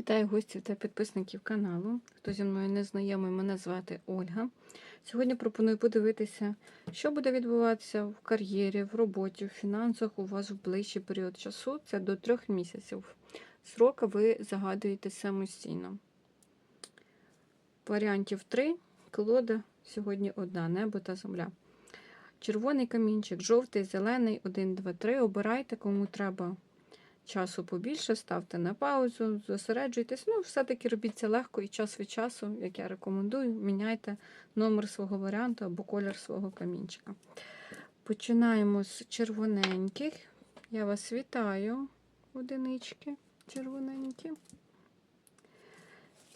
Вітаю гостів та підписників каналу. Хто зі мною не знайомий, мене звати Ольга. Сьогодні пропоную подивитися, що буде відбуватися в кар'єрі, в роботі, в фінансах у вас в ближчий період часу. Це до трьох місяців. Срока ви загадуєте самостійно. Варіантів три. Колода сьогодні одна небо та земля. Червоний камінчик, жовтий, зелений, 1, 2, 3. Обирайте, кому треба часу побільше, ставте на паузу, зосереджуйтесь. Ну, все-таки робіть це легко і час від часу, як я рекомендую, міняйте номер свого варіанту або колір свого камінчика. Починаємо з червоненьких. Я вас вітаю, одинички червоненькі.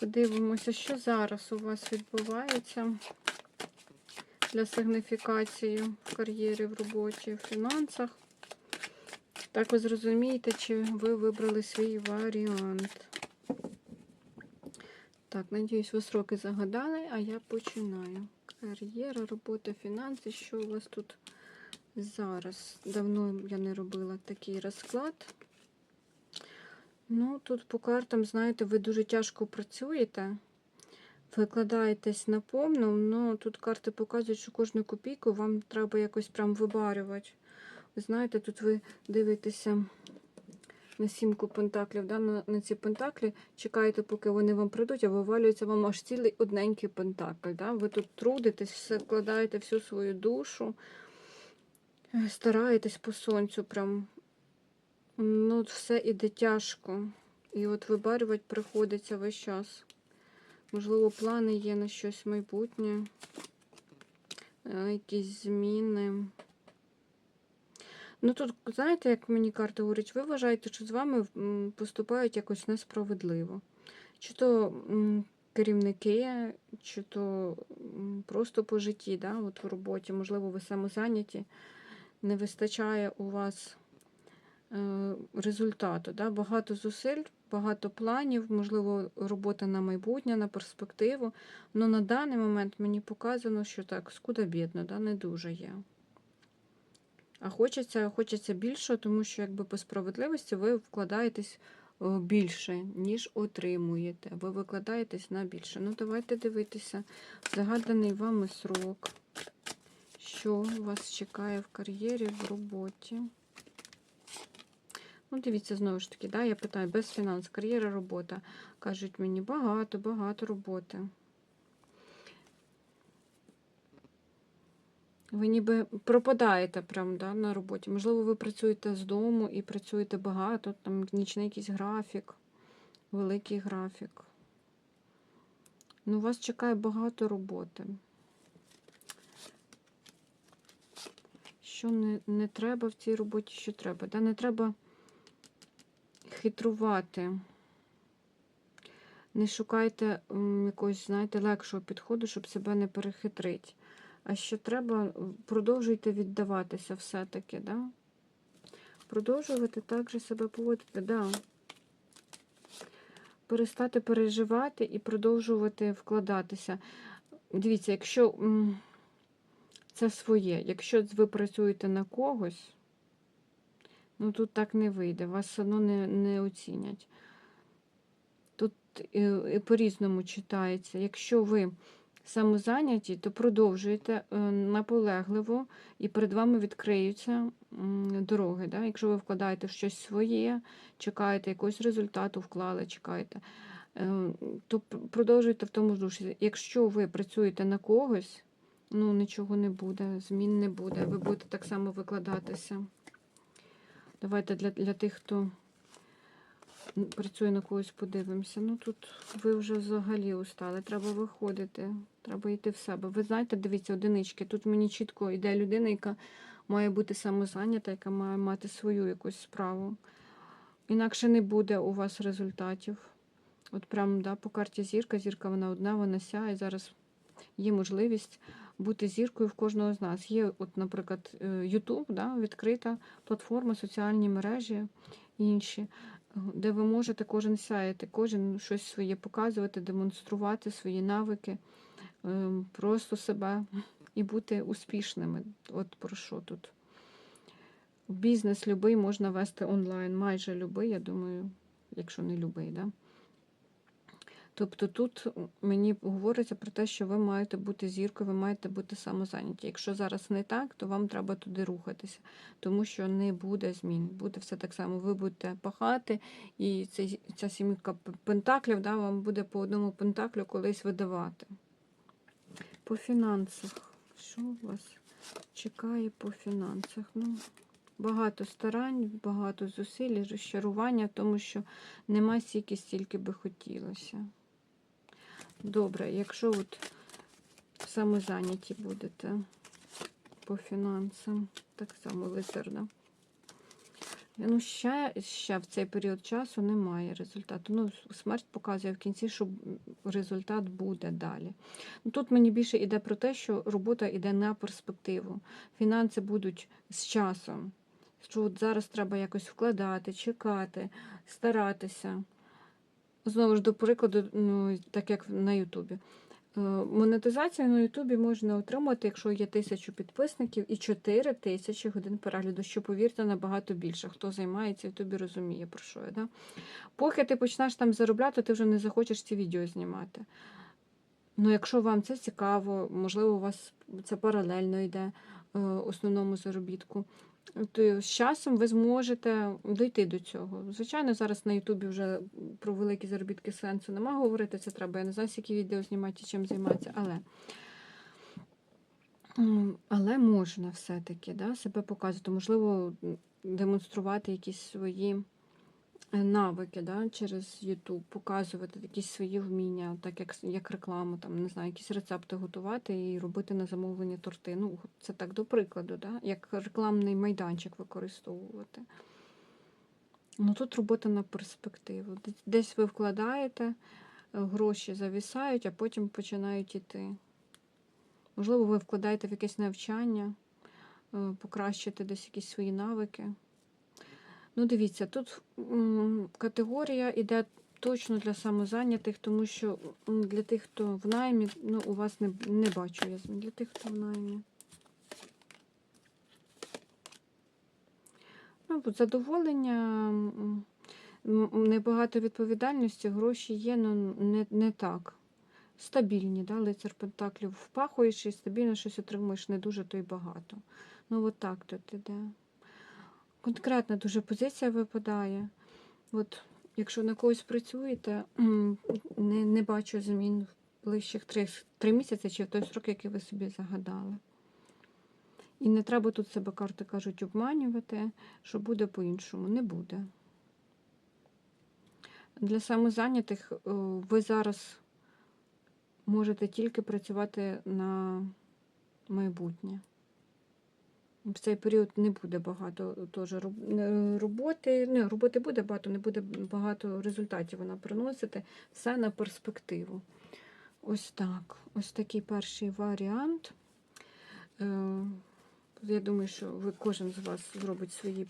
Подивимося, що зараз у вас відбувається для сигніфікації в кар'єрі, в роботі, в фінансах. Так ви зрозумієте, чи ви вибрали свій варіант. Так, надіюсь, ви сроки загадали, а я починаю. Кар'єра, робота, фінанси. Що у вас тут зараз? Давно я не робила такий розклад. Ну, тут по картам, знаєте, ви дуже тяжко працюєте. Викладаєтесь на повну, ну тут карти показують, що кожну копійку вам треба якось прям вибарювати. Знаєте, тут ви дивитеся на сімку пентаклів, да, на, на ці пентаклі, чекаєте, поки вони вам прийдуть, а вивалюється вам аж цілий одненький пентакль. Да? Ви тут трудитесь, все вкладаєте всю свою душу, стараєтесь по сонцю. прям, ну, Все іде тяжко. І от вибарювати приходиться весь час. Можливо, плани є на щось майбутнє, е, якісь зміни. Ну тут, знаєте, як мені карта говорить, ви вважаєте, що з вами поступають якось несправедливо. Чи то керівники, чи то просто по житті, да, от в роботі, можливо, ви самозайняті, не вистачає у вас е, результату. Да? Багато зусиль, багато планів, можливо, робота на майбутнє, на перспективу. Але на даний момент мені показано, що так, скуда бідно, да? не дуже є. А хочеться, хочеться більше, тому що якби по справедливості ви вкладаєтесь більше, ніж отримуєте. Ви викладаєтесь на більше. Ну, давайте дивитися. Загаданий вами срок. Що вас чекає в кар'єрі, в роботі? Ну, дивіться, знову ж таки, да, я питаю, без фінанс, кар'єра, робота. Кажуть мені, багато, багато роботи. Ви ніби пропадаєте прям, да, на роботі. Можливо, ви працюєте з дому і працюєте багато, там нічний якийсь графік, великий графік. Ну, вас чекає багато роботи. Що не, не треба в цій роботі, що треба? Да? Не треба хитрувати. Не шукайте якогось, знаєте, легшого підходу, щоб себе не перехитрити. А що треба, продовжуйте віддаватися все-таки, да? Продовжувати так же себе поводити, да. Перестати переживати і продовжувати вкладатися. Дивіться, якщо це своє, якщо ви працюєте на когось, ну тут так не вийде, вас все одно не, не оцінять. Тут і по-різному читається. Якщо ви самозайняті, то продовжуйте е, наполегливо і перед вами відкриються дороги. Да? Якщо ви вкладаєте щось своє, чекаєте якогось результату, вклали, чекаєте, е, то продовжуйте в тому ж душі. Якщо ви працюєте на когось, ну нічого не буде, змін не буде, ви будете так само викладатися. Давайте для, для тих, хто працює на когось, подивимося. Ну тут ви вже взагалі устали. Треба виходити, треба йти в себе. Ви знаєте, дивіться, одинички. Тут мені чітко йде людина, яка має бути самозайнята, яка має мати свою якусь справу. Інакше не буде у вас результатів. От прям да, по карті зірка, зірка вона одна, вона сяє. Зараз є можливість бути зіркою в кожного з нас. Є, от, наприклад, YouTube, да, відкрита платформа, соціальні мережі інші де ви можете кожен сяяти, кожен щось своє показувати, демонструвати свої навики, ем, просто себе і бути успішними. От про що тут. Бізнес любий можна вести онлайн, майже любий, я думаю, якщо не любий. Да? Тобто тут мені говориться про те, що ви маєте бути зіркою, ви маєте бути самозайняті. Якщо зараз не так, то вам треба туди рухатися, тому що не буде змін. Буде все так само. Ви будете пахати, і цей, ця сімка пентаклів да, вам буде по одному пентаклю колись видавати. По фінансах. Що у вас чекає по фінансах? Ну, багато старань, багато зусиль, розчарування, тому що нема стільки, стільки би хотілося. Добре, якщо от самозайняті будете по фінансам, так само лицарна. Ну, ще, ще в цей період часу немає результату. Ну, смерть показує в кінці, що результат буде далі. Ну, Тут мені більше йде про те, що робота йде на перспективу. Фінанси будуть з часом. Що от зараз треба якось вкладати, чекати, старатися. Знову ж до прикладу, ну, так як на Ютубі. Е, Монетизацію на Ютубі можна отримати, якщо є тисячу підписників і 4 тисячі годин перегляду, що, повірте, набагато більше. Хто займається Ютубі, розуміє, про що я. Да? Поки ти почнеш там заробляти, ти вже не захочеш ці відео знімати. Ну, якщо вам це цікаво, можливо, у вас це паралельно йде е, основному заробітку, то з часом ви зможете дійти до цього. Звичайно, зараз на Ютубі вже про великі заробітки сенсу нема говорити, це треба. Я не знаю, які відео знімати і чим займатися, але. Але можна все-таки да, себе показувати, можливо, демонструвати якісь свої е, навики да, через YouTube, показувати якісь свої вміння, так як, як рекламу, там, не знаю, якісь рецепти готувати і робити на замовлення торти. Ну, це так до прикладу, да, як рекламний майданчик використовувати. Ну тут робота на перспективу. Десь- ви вкладаєте, гроші завісають, а потім починають іти. Можливо, ви вкладаєте в якесь навчання, е, покращити десь якісь свої навики. Ну, дивіться, тут категорія йде точно для самозайнятих, тому що для тих, хто в наймі, ну, у вас не, не бачу я. Для тих, хто в наймі. Ну, задоволення, небагато відповідальності, гроші є, але не, не так. Стабільні, да? лицар Пентаклів впахуєш і стабільно щось отримуєш не дуже, то й багато. Ну, от так тут іде. Конкретна дуже позиція випадає. От, якщо на когось працюєте, не, не бачу змін в ближчих три, три місяці чи в той срок, який ви собі загадали. І не треба тут себе карти кажуть обманювати, що буде по-іншому. Не буде. Для самозайнятих е, ви зараз можете тільки працювати на майбутнє. В цей період не буде багато теж е, роботи. Не, роботи буде багато, не буде багато результатів вона приносити. Все на перспективу. Ось так. Ось такий перший варіант. Е, Я думаю, що ви кожен з вас зробить свої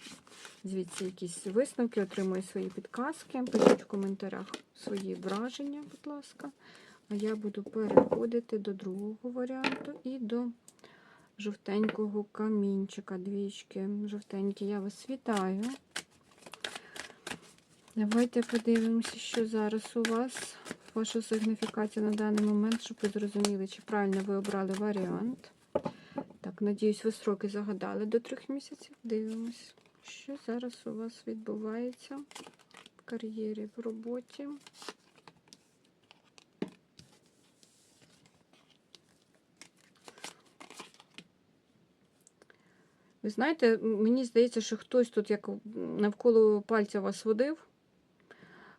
звідси якісь висновки, отримує свої підказки. Пишіть в коментарях свої враження, будь ласка. А я буду переходити до другого варіанту і до жовтенького камінчика. Двічки жовтенькі. Я вас вітаю. Давайте подивимося, що зараз у вас. Ваша сигніфікація на даний момент, щоб ви зрозуміли, чи правильно ви обрали варіант. Так, надіюсь, ви сроки загадали до трьох місяців. Дивимось, що зараз у вас відбувається в кар'єрі, в роботі. Ви знаєте, мені здається, що хтось тут як навколо пальця вас водив,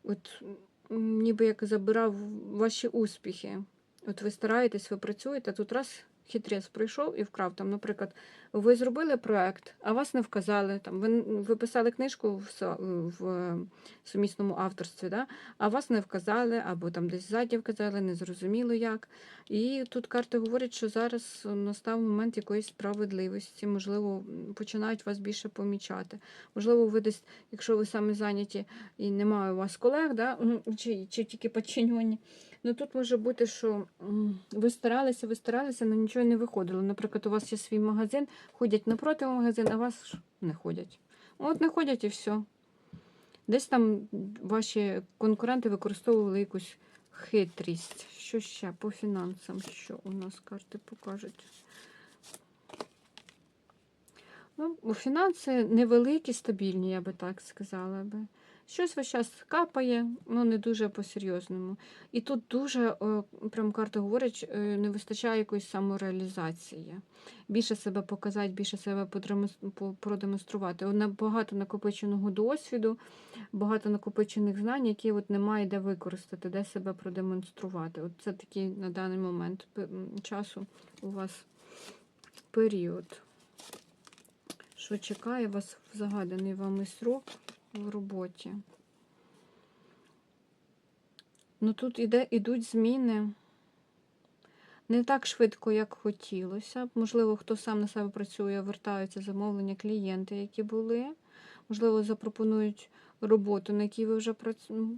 от ніби як забирав ваші успіхи. От ви стараєтесь, ви працюєте, а тут раз хитрець прийшов і вкрав. Там, наприклад, ви зробили проект, а вас не вказали. Там, ви, ви писали книжку в, в сумісному авторстві, да? а вас не вказали, або там десь ззаді вказали, не зрозуміло як. І тут карти говорять, що зараз настав момент якоїсь справедливості, можливо, починають вас більше помічати. Можливо, ви десь, якщо ви саме зайняті і немає у вас колег, да? чи, чи тільки підчинені, ну тут може бути, що ви старалися, ви старалися, але нічого не виходило. Наприклад, у вас є свій магазин, ходять напроти магазин, а вас не ходять. От не ходять і все. Десь там ваші конкуренти використовували якусь хитрість. Що ще по фінансам? Що у нас карти покажуть? Ну, фінанси невеликі, стабільні, я би так сказала би. Щось весь час капає, ну не дуже по-серйозному. І тут дуже, прям карта говорить, е, не вистачає якоїсь самореалізації. Більше себе показати, більше себе продемонструвати. Багато накопиченого досвіду, багато накопичених знань, які от немає де використати, де себе продемонструвати. От це такий на даний момент часу у вас період. Що чекає вас в загаданий вами срок в роботі? Ну тут іде, ідуть зміни. Не так швидко, як хотілося. Можливо, хто сам на себе працює, вертаються замовлення клієнти, які були. Можливо, запропонують роботу, на якій ви вже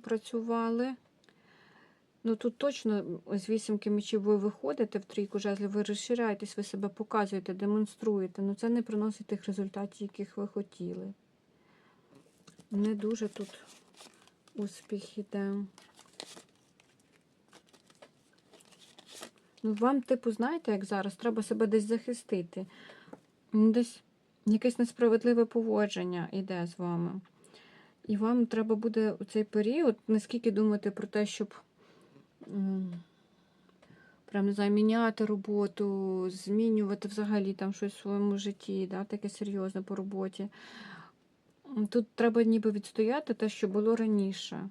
працювали. Ну тут точно з вісімки мечів ви виходите в трійку жезлів, ви розширяєтесь, ви себе показуєте, демонструєте. Ну це не приносить тих результатів, яких ви хотіли. Не дуже тут успіх іде. Ну, вам, типу, знаєте, як зараз, треба себе десь захистити. Ну, Десь якесь несправедливе поводження йде з вами. І вам треба буде у цей період не скільки думати про те, щоб прям, не знаю, міняти роботу, змінювати взагалі там щось в своєму житті, да, таке серйозне по роботі. Тут треба ніби відстояти те, що було раніше.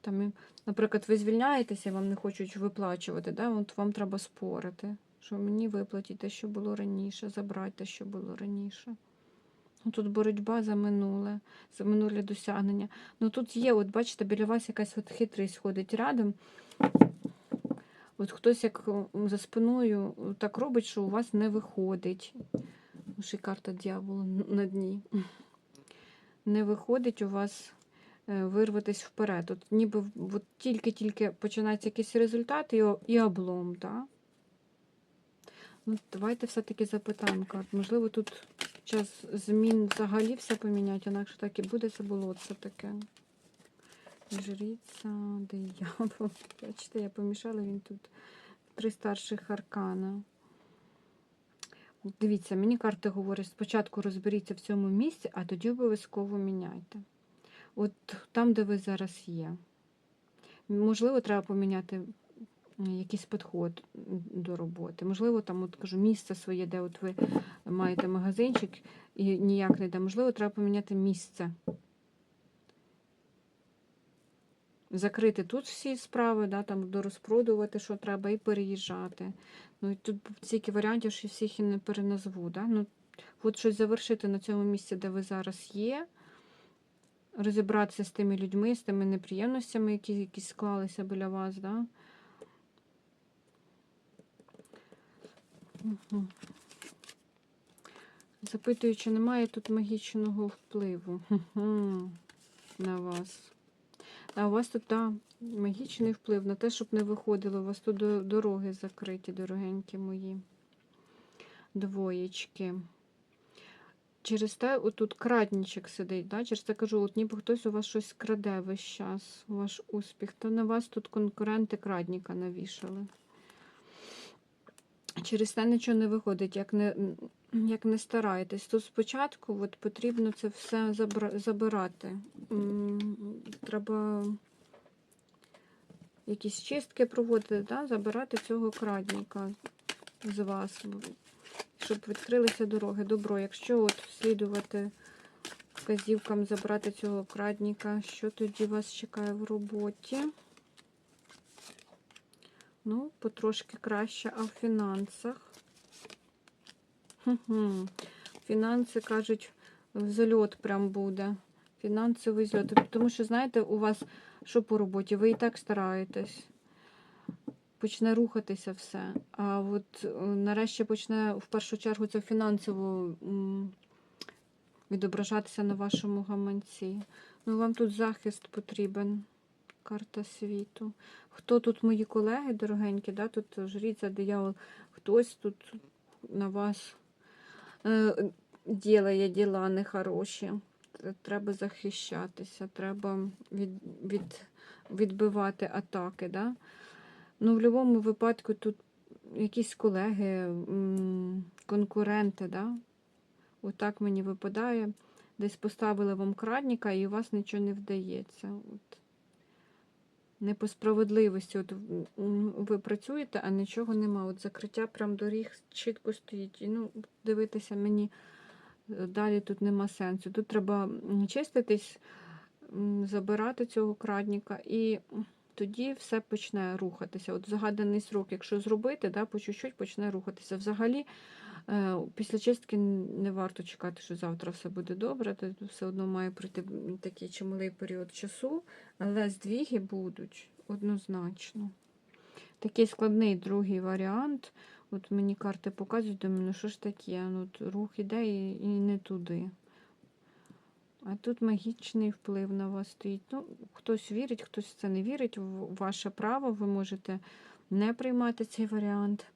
Там, наприклад, ви звільняєтеся, вам не хочуть виплачувати, да? От вам треба спорити, що мені виплатіть те, що було раніше, забрати те, що було раніше. Ну, Тут боротьба за минуле, за минулі досягнення. Ну тут є, от бачите, біля вас якась от хитрість ходить рядом. От хтось як за спиною так робить, що у вас не виходить. Ще й карта дьявола на дні. Не виходить у вас е, вирватися вперед. От ніби тільки-тільки починається якийсь результат і, і облом, так? Ну, давайте все-таки запитаємо карт. Можливо, тут час змін взагалі все поміняти, інакше так і буде це болотце таке. Жриця, диявол. Бачите, я помішала він тут. Три старших аркана. Дивіться, мені карти говорять, спочатку розберіться в цьому місці, а тоді обов'язково міняйте. От там, де ви зараз є. Можливо, треба поміняти якийсь підход до роботи. Можливо, там, от кажу, місце своє, де от ви маєте магазинчик і ніяк не йде. Можливо, треба поміняти місце. Закрити тут всі справи, да, там дорозпродувати, що треба, і переїжджати. Ну, і тут стільки варіантів, що всіх і не переназву. Да? Ну, от щось завершити на цьому місці, де ви зараз є, розібратися з тими людьми, з тими неприємностями, які якісь склалися біля вас. Да? Угу. Запитую, чи немає тут магічного впливу на вас. А у вас тут да, магічний вплив на те, щоб не виходило. У вас тут дороги закриті, дорогенькі мої двоєчки. Через те, отут крадничок сидить, да? через те кажу, от ніби хтось у вас щось краде весь час, ваш успіх. То на вас тут конкуренти крадніка навішали. Через те нічого не виходить, як не, як не стараєтесь. Тут спочатку от, потрібно це все забирати. Треба якісь чистки проводити, да? забирати цього крадника з вас, щоб відкрилися дороги. Добро, якщо от слідувати вказівкам забрати цього крадника, що тоді вас чекає в роботі? Ну, потрошки краще, а в фінансах. Фінанси кажуть, зальот прям буде. Фінансовий зльот. Тому що, знаєте, у вас що по роботі? Ви і так стараєтесь. Почне рухатися все. А от е, нарешті почне в першу чергу це фінансово відображатися на вашому гаманці. Ну, вам тут захист потрібен. Карта світу. Хто тут мої колеги дорогенькі? Да? Тут жріця, диявол, хтось тут на вас ділає діла нехороші. Треба захищатися, треба від, відбивати атаки. Да? Ну, в будь-якому випадку тут якісь колеги, конкуренти, да? отак мені випадає. Десь поставили вам крадника і у вас нічого не вдається. От. Не по справедливості. От ви працюєте, а нічого нема. От закриття прям доріг чітко стоїть. І ну, дивитися мені е, далі тут нема сенсу. Тут треба чиститись, забирати цього крадника, і тоді все почне рухатися. От загаданий срок, якщо зробити, да, по чуть-чуть почне рухатися. Взагалі, після чистки не варто чекати, що завтра все буде добре. Тут все одно має пройти такий чималий період часу, але здвіги будуть однозначно. Такий складний другий варіант. От мені карти показують, думаю, ну що ж таке? Ну, от рух іде і, і не туди. А тут магічний вплив на вас стоїть. Ну, хтось вірить, хтось в це не вірить. Ваше право, ви можете не приймати цей варіант.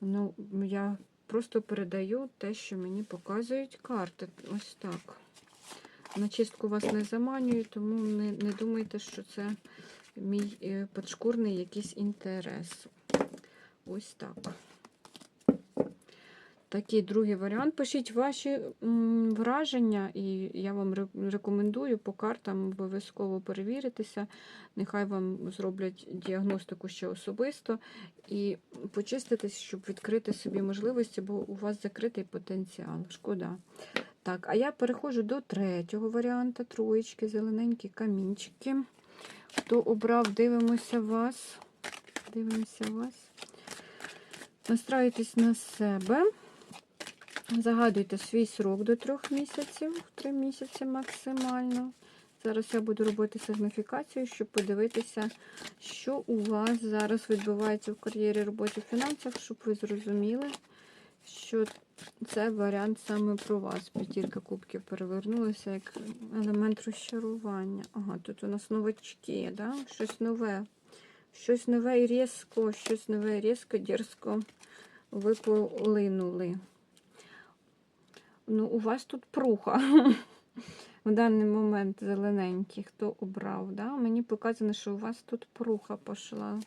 Ну, я просто передаю те, що мені показують карти. Ось так. На чистку вас не заманюю, тому не, не думайте, що це мій підшкурний подшкурний якийсь інтерес. Ось так. Такий другий варіант. Пишіть ваші враження, і я вам рекомендую по картам обов'язково перевіритися. Нехай вам зроблять діагностику ще особисто і почиститись, щоб відкрити собі можливості, бо у вас закритий потенціал. Шкода. Так, а я переходжу до третього варіанту. Троєчки, зелененькі камінчики. Хто обрав, дивимося вас. Дивимося вас. Настраюйтесь на себе. Загадуйте свій срок до трьох місяців, три місяці максимально. Зараз я буду робити сигніфікацію, щоб подивитися, що у вас зараз відбувається в кар'єрі, роботі, фінансах, щоб ви зрозуміли, що це варіант саме про вас. П'ятірка кубків перевернулася як елемент розчарування. Ага, тут у нас новачки, да? щось нове. Щось нове і різко, щось нове і різко, дерзко ви полинули. Ну, у вас тут пруха. В даний момент зелененький, хто обрав. Да? Мені показано, що у вас тут пруха пішла.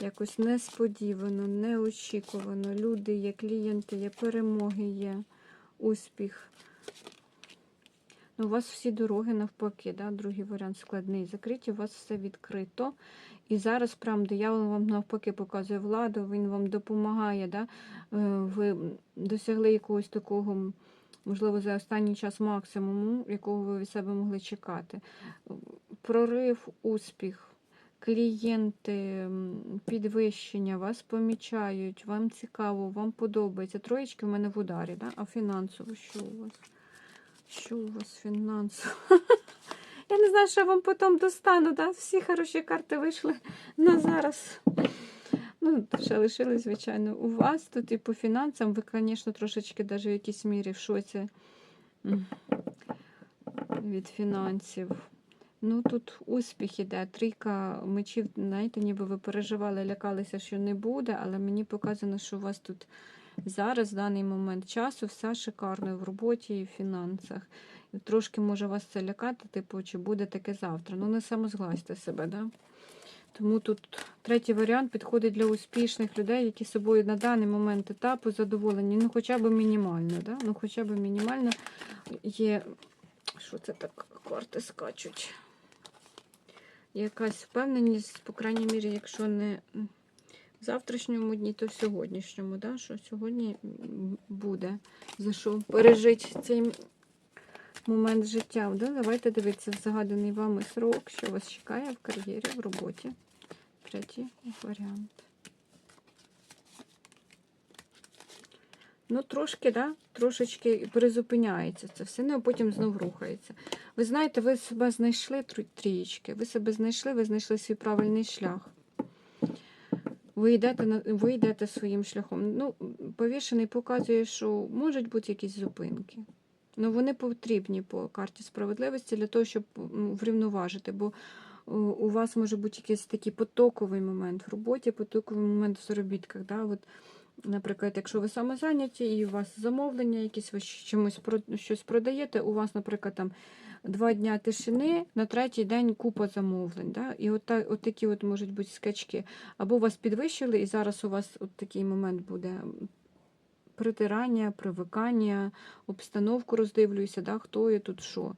Якось несподівано, неочікувано. Люди є, клієнти є, перемоги є, успіх. Ну, у вас всі дороги навпаки, да? другий варіант складний. Закриті, у вас все відкрито. І зараз прям диявол вам навпаки показує владу, він вам допомагає. Да? Е, Ви досягли якогось такого, можливо, за останній час максимуму, якого ви від себе могли чекати. Прорив, успіх, клієнти, підвищення, вас помічають, вам цікаво, вам подобається. Троєчки в мене в ударі, да? а фінансово що у вас? Що у вас фінансово? Я не знаю, що я вам потім достану, да? всі хороші карти вийшли на зараз. Ну, ще лишились, звичайно, у вас тут і по фінансам. Ви, звісно, трошечки навіть в якійсь мірі в шоці від фінансів. Ну, тут успіх іде. Трійка мечів, знаєте, ніби ви переживали, лякалися, що не буде, але мені показано, що у вас тут зараз, в даний момент часу, все шикарно в роботі і в фінансах. Трошки може вас це лякати, типу, чи буде таке завтра. Ну, не самозглазьте себе, да? Тому тут третій варіант підходить для успішних людей, які собою на даний момент етапу задоволені. Ну, хоча б мінімально, да? Ну, хоча б мінімально є. Що це так карти скачуть? Якась впевненість, по крайній мірі, якщо не в завтрашньому дні, то в сьогоднішньому, да? що сьогодні буде за що пережити цей момент життя. Да? Давайте дивитися загаданий вами срок, що вас чекає в кар'єрі, в роботі. Третій варіант. Ну, трошки, да, трошечки призупиняється це все, ну, а потім знов рухається. Ви знаєте, ви себе знайшли трієчки, ви себе знайшли, ви знайшли свій правильний шлях. Ви йдете, ви йдете своїм шляхом. Ну, повішений показує, що можуть бути якісь зупинки. Ну, вони потрібні по карті справедливості для того, щоб врівноважити. Бо у вас може бути якийсь такий потоковий момент в роботі, потоковий момент в заробітках. Да? От Наприклад, якщо ви самозайняті і у вас замовлення, якісь ви про- щось продаєте, у вас, наприклад, там два дня тишини, на третій день купа замовлень. Да? І от, от такі от можуть бути скачки. Або вас підвищили, і зараз у вас от такий момент буде притирання, привикання, обстановку роздивлююся, да? хто є тут що.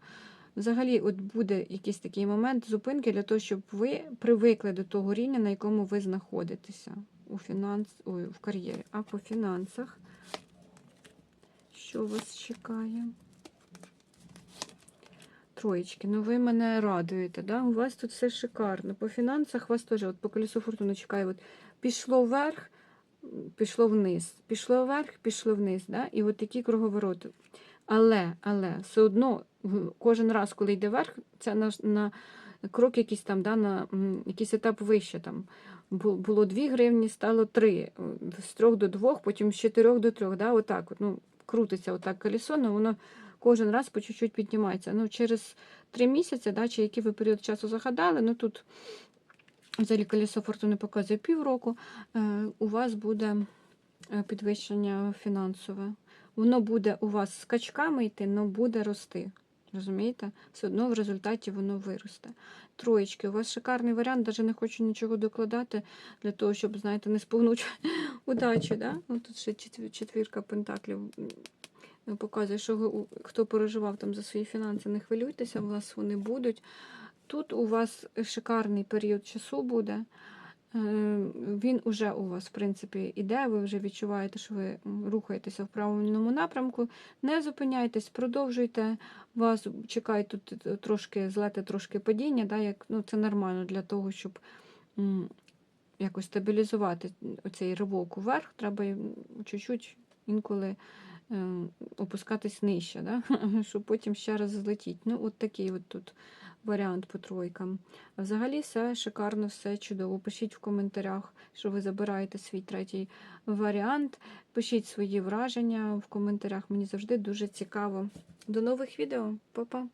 Взагалі, от буде якийсь такий момент зупинки для того, щоб ви привикли до того рівня, на якому ви знаходитеся у фінанс... Ой, в кар'єрі. А по фінансах, що вас чекає? Троєчки, ну ви мене радуєте, да? у вас тут все шикарно. По фінансах вас теж, от по колесу фортуни чекає, от пішло вверх, пішло вниз, пішло вверх, пішло вниз. Да? І от такі круговороти. Але, але все одно кожен раз, коли йде вверх, це на, на крок якийсь там, да, на якийсь етап вище. Там. Було 2 гривні, стало 3, з 3 до 2, потім з 4 до 3. Да, отак, ну, крутиться отак колесо, але воно кожен раз по чуть-чуть піднімається. Ну, через 3 місяці, да, чи який ви період часу загадали, ну тут взагалі колесо фортуни показує півроку, е, у вас буде е, підвищення фінансове. Воно буде у вас скачками йти, але буде рости. Розумієте? Все одно в результаті воно виросте. Троєчки, у вас шикарний варіант, навіть не хочу нічого докладати для того, щоб, знаєте, не сповнути удачі. Да? Ну, тут ще четвірка пентаклів показує, що хто переживав там за свої фінанси, не хвилюйтеся, у вас вони будуть. Тут у вас шикарний період часу буде. Е, Він уже у вас, в принципі, іде, ви вже відчуваєте, що ви рухаєтеся в правильному напрямку. Не зупиняйтесь, продовжуйте. Вас чекає тут трошки злети, трошки падіння. Да, як, ну, це нормально для того, щоб м, якось стабілізувати оцей ривок вверх. Треба м, чуть-чуть інколи е, опускатись нижче, да? щоб потім ще раз злетіти. Ну, от такий от тут варіант по тройкам. А Взагалі все шикарно, все чудово. Пишіть в коментарях, що ви забираєте свій третій варіант. Пишіть свої враження в коментарях. Мені завжди дуже цікаво. До нових відео. Па-па!